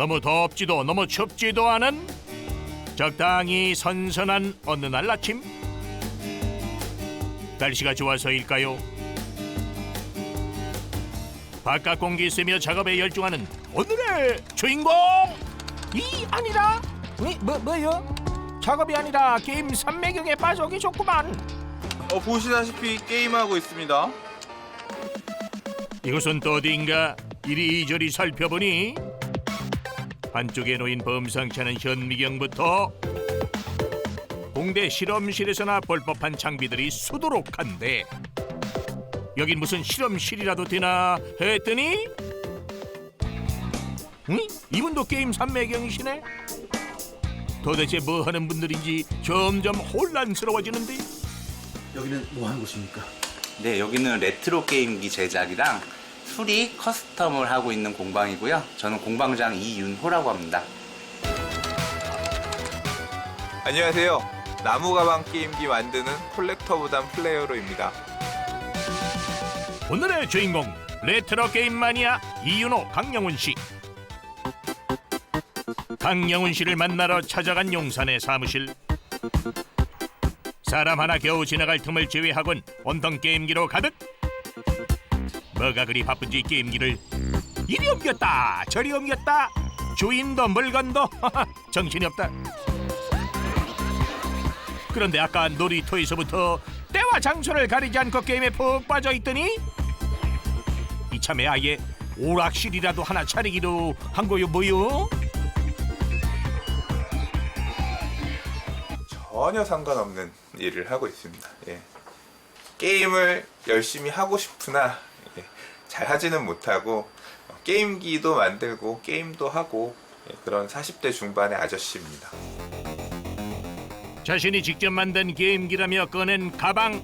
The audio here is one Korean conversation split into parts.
너무 덥지도 너무 춥지도 않은 적당히 선선한 어느 날 아침 날씨가 좋아서일까요? 바깥 공기 쐬며 작업에 열중하는 오늘의 주인공 이 아니라 이, 뭐 뭐요? 작업이 아니라 게임 삼매경에 빠져 계셨구만. 어, 보시다시피 게임하고 있습니다. 이곳은 또 어디인가 이리저리 살펴보니 한쪽에 놓인 범상치 않은 현미경부터 공대 실험실에서나 볼 법한 장비들이 수두룩한데 여긴 무슨 실험실이라도 되나 했더니 응? 이분도 게임 삼매경이시네 도대체 뭐 하는 분들인지 점점 혼란스러워지는데 여기는 뭐 하는 곳입니까? 네, 여기는 레트로 게임기 제작이랑 수리 커스텀을 하고 있는 공방이고요. 저는 공방장 이윤호라고 합니다. 안녕하세요. 나무 가방 게임기 만드는 콜렉터보단 플레이어로입니다. 오늘의 주인공 레트로 게임 마니아 이윤호 강영훈 씨. 강영훈 씨를 만나러 찾아간 용산의 사무실. 사람 하나 겨우 지나갈 틈을 제외하곤 온통 게임기로 가득. 뭐가 그리 바쁜지 게임기를 이리 옮겼다 저리 옮겼다 주인도 물건도 정신이 없다. 그런데 아까 놀이터에서부터 때와 장소를 가리지 않고 게임에 푹 빠져 있더니 이참에 아예 오락실이라도 하나 차리기로 한 거요 뭐요? 전혀 상관없는 일을 하고 있습니다. 예. 게임을 열심히 하고 싶으나 예, 잘 하지는 못하고 어, 게임기도 만들고 게임도 하고 예, 그런 40대 중반의 아저씨입니다. 자신이 직접 만든 게임기라며 꺼낸 가방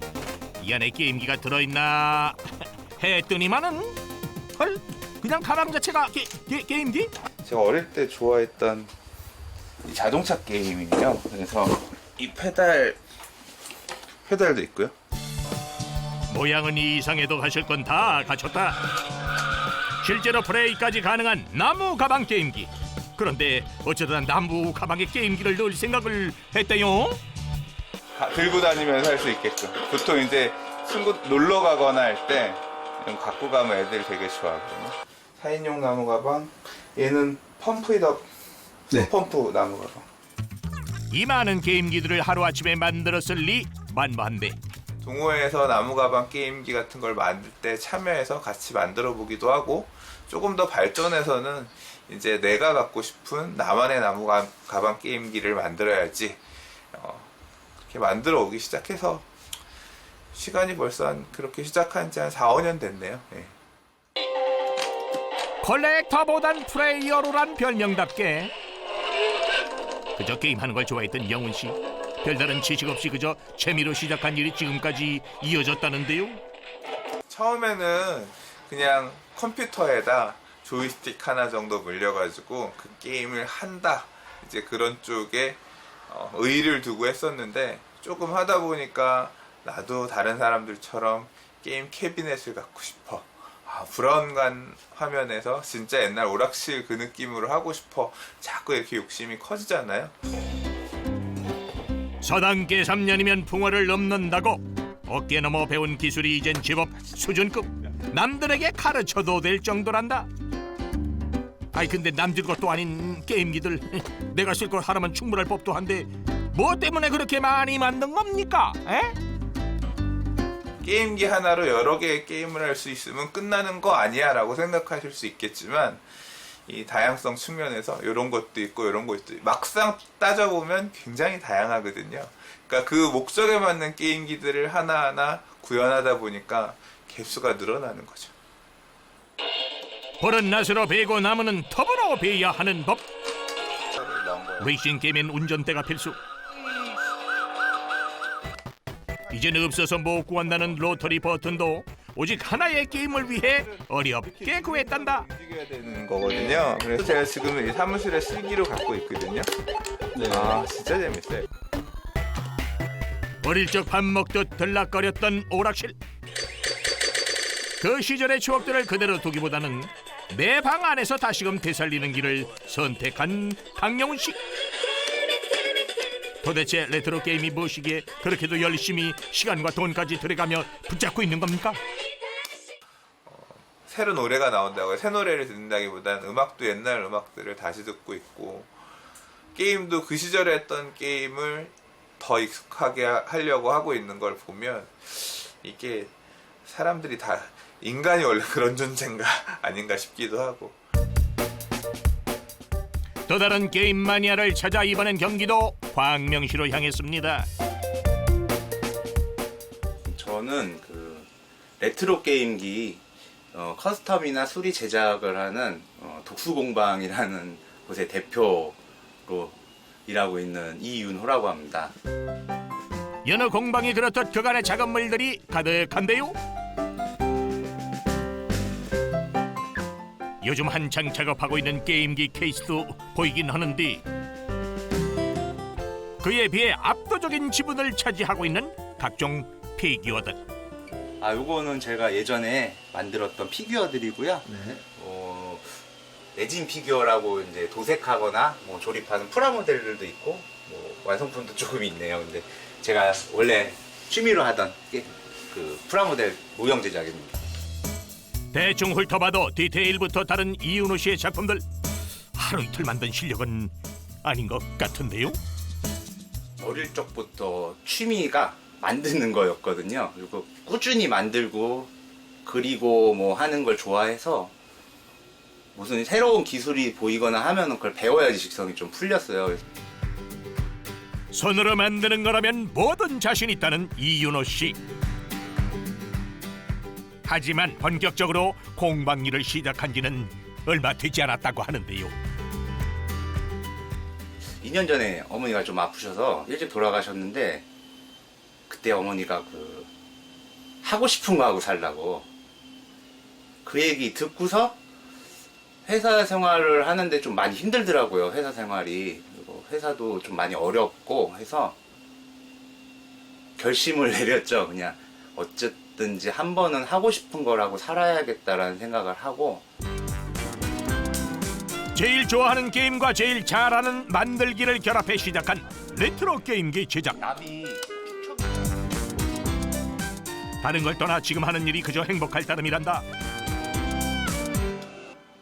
이 안에 게임기가 들어있나 했더니만은 헐 그냥 가방 자체가 게, 게, 게임기? 제가 어릴 때 좋아했던 이 자동차 게임이에요. 그래서 이 페달 페달도 있고요. 모양은 이상해도 하실 건 다 갖췄다 실제로 플레이까지 가능한 나무 가방 게임기 그런데 어쩌다 나무 가방에 게임기를 넣을 생각을 했대요? 가- 들고 다니면서 할 수 있게끔. 보통 이제 친구 놀러 가거나 할 때 갖고 가면 애들이 되게 좋아하거든요. 4인용 나무 가방. 얘는 펌프이다. 네. 펌프 나무 가방. 이 많은 게임기들을 하루아침에 만들었을 리 만무한데 동호회에서 나무 가방 게임기 같은 걸 만들 때 참여해서 같이 만들어 보기도 하고 조금 더 발전해서는 이제 내가 갖고 싶은 나만의 나무 가- 가방 게임기를 만들어야지 어, 그렇게 만들어 오기 시작해서 시간이 벌써 한 그렇게 시작한 지 한 4, 5년 됐네요. 예. 컬렉터보단 플레이어로란 별명답게 그저 게임하는 걸 좋아했던 영훈 씨 별다른 지식 없이 그저 재미로 시작한 일이 지금까지 이어졌다는데요. 처음에는 그냥 컴퓨터에다 조이스틱 하나 정도 물려가지고 그 게임을 한다. 이제 그런 쪽에 어, 의의를 두고 했었는데 조금 하다 보니까 나도 다른 사람들처럼 게임 캐비넷을 갖고 싶어. 아, 브라운관 화면에서 진짜 옛날 오락실 그 느낌으로 하고 싶어. 자꾸 이렇게 욕심이 커지잖아요 서당계 3년이면 풍어를 넘는다고 어깨 넘어 배운 기술이 이젠 제법 수준급 남들에게 가르쳐도 될 정도란다 아이 근데 남들 것도 아닌 게임기들 내가 쓸 걸 하나만 충분할 법도 한데 뭐 때문에 그렇게 많이 만든 겁니까? 에? 게임기 하나로 여러 개의 게임을 할 수 있으면 끝나는 거 아니야 라고 생각하실 수 있겠지만 이 다양성 측면에서 이런 것도 있고 이런 것도 있고 막상 따져보면 굉장히 다양하거든요. 그러니까 그 목적에 맞는 게임기들을 하나하나 구현하다 보니까 개수가 늘어나는 거죠. 버릇 낫으로 베고 나무는 터으로 베야 하는 법. 레이싱 게임엔 운전대가 필수. 이제는 없어서 못 구한다는 로터리 버튼도 오직 하나의 게임을 위해 어렵게 구했단다. 움직여야 되는 거거든요. 그래서 제가 지금 이 사무실에 실기로 갖고 있거든요. 아 진짜 재밌어요. 어릴 적 밥 먹듯 들락거렸던 오락실. 그 시절의 추억들을 그대로 두기보다는 내 방 안에서 다시금 되살리는 길을 선택한 강영훈 씨. 도대체 레트로 게임이 무엇이기에 그렇게도 열심히 시간과 돈까지 들여가며 붙잡고 있는 겁니까? 새로 노래가 나온다고 새 노래를 듣는다기보단 음악도 옛날 음악들을 다시 듣고 있고 게임도 그 시절에 했던 게임을 더 익숙하게 하- 하려고 하고 있는 걸 보면 이게 사람들이 다 인간이 원래 그런 존재인가 아닌가 싶기도 하고 또 다른 게임 마니아를 찾아 이번엔 경기도 광명시로 향했습니다. 저는 그 레트로 게임기 어, 커스텀이나 수리 제작을 하는 어, 독수공방이라는 곳의 대표로 일하고 있는 이윤호라고 합니다. 여느 공방이 그렇듯 그간의 작업물들이 가득한데요. 요즘 한창 작업하고 있는 게임기 케이스도 보이긴 하는데 그에 비해 압도적인 지분을 차지하고 있는 각종 피규어들. 아, 요거는 제가 예전에 만들었던 피규어들이고요. 네. 어, 레진 피규어라고 이제 도색하거나 뭐 조립하는 프라모델들도 있고 뭐 완성품도 조금 있네요. 근데 제가 원래 취미로 하던 게 그 프라모델 모형 제작입니다. 대충 훑어봐도 디테일부터 다른 이윤호 씨의 작품들 하루 이틀 만든 실력은 아닌 것 같은데요. 어릴 적부터 취미가 만드는 거였거든요. 그리고 꾸준히 만들고 그리고 뭐 하는 걸 좋아해서 무슨 새로운 기술이 보이거나 하면은 그걸 배워야지 직성이 좀 풀렸어요. 손으로 만드는 거라면 뭐든 자신 있다는 이윤호 씨. 하지만 본격적으로 공방 일을 시작한 지는 얼마 되지 않았다고 하는데요. 2년 전에 어머니가 좀 아프셔서 일찍 돌아가셨는데 그때 어머니가 그 하고 싶은 거 하고 살라고 그 얘기 듣고서 회사 생활을 하는데 좀 많이 힘들더라고요. 회사 생활이. 그리고 회사도 좀 많이 어렵고 해서 결심을 내렸죠. 그냥 어쨌든지 한 번은 하고 싶은 거라고 살아야겠다라는 생각을 하고 제일 좋아하는 게임과 제일 잘하는 만들기를 결합해 시작한 레트로 게임기 제작. 나비 다른 걸 떠나 지금 하는 일이 그저 행복할 따름이란다.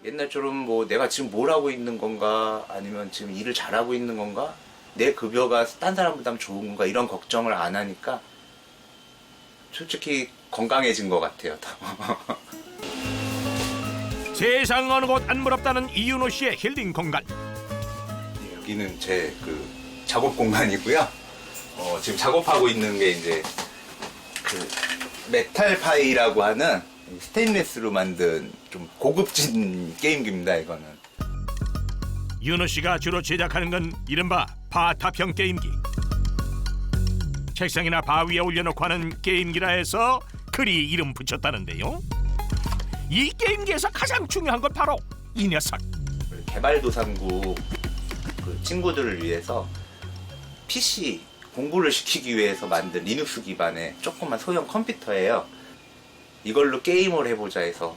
옛날처럼 뭐 내가 지금 뭘 하고 있는 건가 아니면 지금 일을 잘하고 있는 건가 내 급여가 딴 사람보다 좋은 건가 이런 걱정을 안 하니까 솔직히 건강해진 것 같아요. 더. 세상 어느 곳 안 부럽다는 이윤호 씨의 힐링 공간. 여기는 제 그 작업 공간이고요. 어, 지금 작업하고 있는 게 이제 그 메탈 파이라고 하는 스테인레스로 만든 좀 고급진 게임기입니다. 이거는. 윤호 씨가 주로 제작하는 건 이른바 바타평 게임기. 책상이나 바 위에 올려놓고 하는 게임기라 해서 그리 이름 붙였다는데요. 이 게임기에서 가장 중요한 건 바로 이 녀석. 개발도상국 그 친구들을 위해서 PC 공부를 시키기 위해서 만든 리눅스 기반의 조그만 소형 컴퓨터예요. 이걸로 게임을 해보자 해서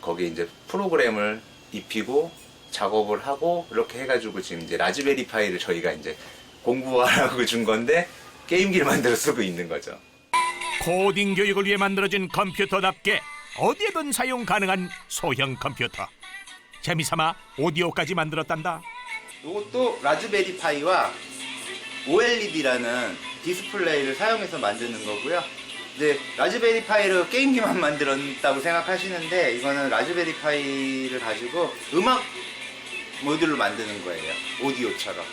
거기에 이제 프로그램을 입히고 작업을 하고 이렇게 해가지고 지금 이제 라즈베리 파이를 저희가 이제 공부하라고 준 건데 게임기를 만들어 쓰고 있는 거죠. 코딩 교육을 위해 만들어진 컴퓨터답게 어디에든 사용 가능한 소형 컴퓨터. 재미삼아 오디오까지 만들었단다. 이것도 라즈베리 파이와 OLED라는 디스플레이를 사용해서 만드는 거고요. 이제 라즈베리 파이를 게임기만 만들었다고 생각하시는데 이거는 라즈베리 파이를 가지고 음악 모듈로 만드는 거예요. 오디오처럼.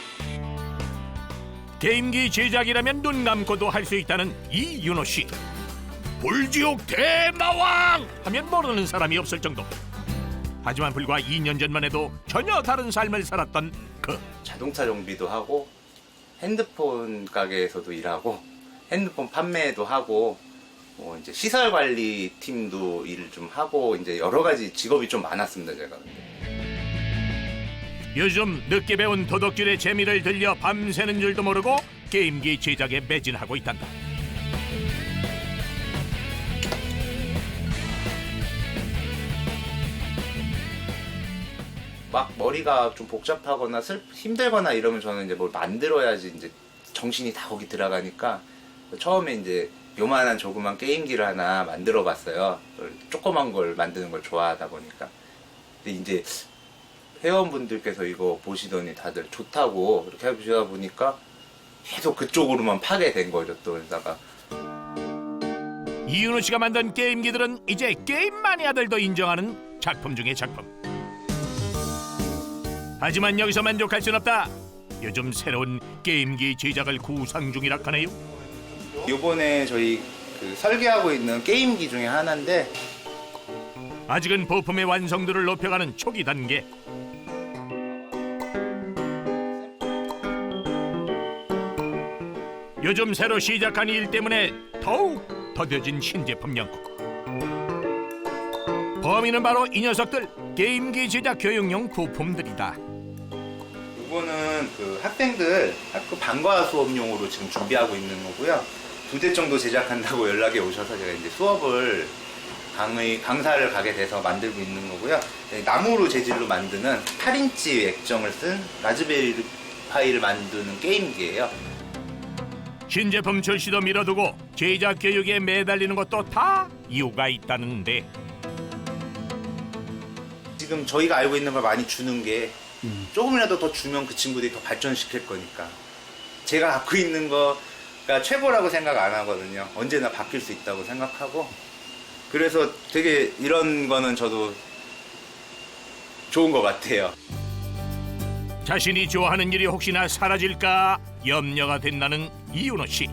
게임기 제작이라면 눈 감고도 할 수 있다는 이윤호 씨. 불지옥 대마왕 하면 모르는 사람이 없을 정도. 하지만 불과 2년 전만 해도 전혀 다른 삶을 살았던 그 자동차 정비도 하고 핸드폰 가게에서도 일하고 핸드폰 판매도 하고 뭐 이제 시설 관리 팀도 일을 좀 하고 이제 여러 가지 직업이 좀 많았습니다 제가. 요즘 늦게 배운 도덕질의 재미를 들려 밤새는 줄도 모르고 게임기 제작에 매진하고 있단다. 막 머리가 좀 복잡하거나 슬, 힘들거나 이러면 저는 이제 뭘 만들어야지 이제 정신이 다 거기 들어가니까 처음에 이제 요만한 조그만 게임기를 하나 만들어 봤어요. 조그만 걸 만드는 걸 좋아하다 보니까. 근데 이제 회원분들께서 이거 보시더니 다들 좋다고 이렇게 해주시다 보니까 계속 그쪽으로만 파게 된 거죠. 또 그러다가 이윤호 씨가 만든 게임기들은 이제 게임 마니아들도 인정하는 작품 중의 작품. 하지만 여기서 만족할 순 없다. 요즘 새로운 게임기 제작을 구상 중이라 하네요. 요번에 저희 그 설계하고 있는 게임기 중에 하나인데 아직은 부품의 완성도를 높여가는 초기 단계. 요즘 새로 시작한 일 때문에 더욱 더뎌진 신제품 연구. 범인은 바로 이 녀석들 게임기 제작 교육용 부품들이다. 이거는 그 학생들 학교 방과 수업용으로 지금 준비하고 있는 거고요. 두 대 정도 제작한다고 연락이 오셔서 제가 이제 수업을 강의 강사를 가게 돼서 만들고 있는 거고요. 네, 나무로 재질로 만드는 8인치 액정을 쓴 라즈베리 파이를 만드는 게임기예요. 신제품 출시도 미뤄두고 제작 교육에 매달리는 것도 다 이유가 있다는데 지금 저희가 알고 있는 걸 많이 주는 게 조금이라도 더 주면 그 친구들이 더 발전시킬 거니까. 제가 갖고 있는 거가 최고라고 생각 안 하거든요. 언제나 바뀔 수 있다고 생각하고. 그래서 되게 이런 거는 저도 좋은 것 같아요. 자신이 좋아하는 일이 혹시나 사라질까 염려가 된다는 이윤호 씨.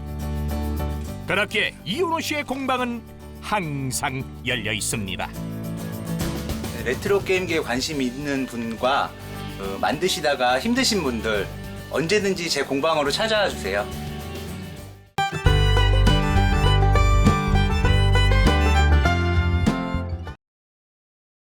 그렇게 이윤호 씨의 공방은 항상 열려 있습니다. 네, 레트로 게임기에 관심 있는 분과 어, 만드시다가 힘드신 분들 언제든지 제 공방으로 찾아와 주세요